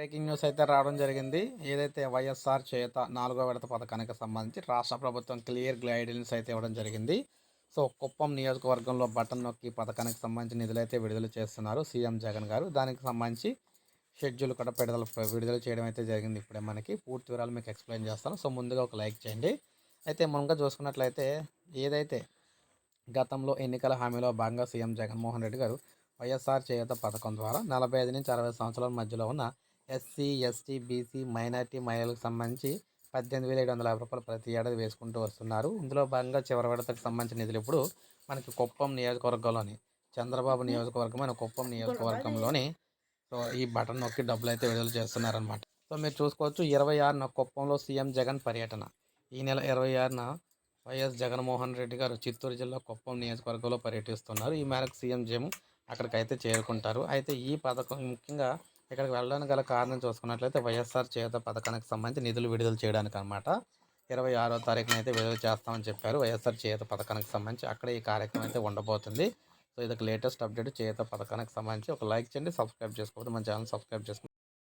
Breaking news అయితే రావడం జరిగింది. ఏదైతే వైఎస్ఆర్ చేత నాలుగో విడత పథకానికి సంబంధించి రాష్ట్ర ప్రభుత్వం క్లియర్ గైడెన్స్ అయితే ఇవ్వడం జరిగింది. సో కుప్పం నియోజకవర్గంలో బటన్ నొక్కి పథకానికి సంబంధించి నిధులు అయితే విడుదల చేస్తున్నారు సీఎం జగన్ గారు. దానికి సంబంధించి షెడ్యూల్ కూడా విడుదల విడుదల చేయడం అయితే జరిగింది ఇప్పుడే మనకి. పూర్తి వివరాలు మీకు ఎక్స్ప్లెయిన్ చేస్తాను. సో ముందుగా ఒక లైక్ చేయండి. అయితే మనగా చూసుకున్నట్లయితే ఏదైతే గతంలో ఎన్నికల హామీలో భాగంగా సీఎం జగన్మోహన్ రెడ్డి గారు వైఎస్ఆర్ చేయూత పథకం ద్వారా నలభై ఐదు నుంచి అరవై సంవత్సరాల మధ్యలో ఉన్న ఎస్సీ ఎస్టీ బీసీ మైనార్టీ మహిళలకు సంబంధించి పద్దెనిమిది వేల ఏడు వందల యాభై రూపాయలు ప్రతి ఏడాది వేసుకుంటూ వస్తున్నారు. ఇందులో భాగంగా చివరి విడతకు సంబంధించిన నిధులు ఇప్పుడు మనకి కుప్పం నియోజకవర్గంలోని చంద్రబాబు నియోజకవర్గమైన కుప్పం నియోజకవర్గంలోని సో ఈ బటన్ నొక్కి డబ్బులు అయితే విడుదల చేస్తున్నారనమాట సో మీరు చూసుకోవచ్చు ఇరవై ఆరున కుప్పంలో సీఎం జగన్ పర్యటన. ఈ నెల ఇరవై ఆరున వైఎస్ జగన్మోహన్ రెడ్డి గారు చిత్తూరు జిల్లా కుప్పం నియోజకవర్గంలో పర్యటిస్తున్నారు. ఈ మేరకు సీఎం జేము అక్కడికైతే చేరుకుంటారు. అయితే ఈ పథకం ముఖ్యంగా ఇక్కడికి వెళ్ళడానికి గల కారణం చూసుకున్నట్లయితే వైఎస్ఆర్ చేత పథకానికి సంబంధించి నిధులు విడుదల చేయడానికి అనమాట ఇరవై ఆరో తారీఖున అయితే విడుదల చేస్తామని చెప్పారు. వైఎస్ఆర్ చేత పథకానికి సంబంధించి అక్కడ ఈ కార్యక్రమం అయితే ఉండబోతుంది. సో ఇది లేటెస్ట్ అప్డేట్ చేత పథకానికి సంబంధించి ఒక లైక్ చేయండి సబ్స్క్రైబ్ చేసుకోవద్దు మన ఛానల్ సబ్స్క్రైబ్ చేసుకోండి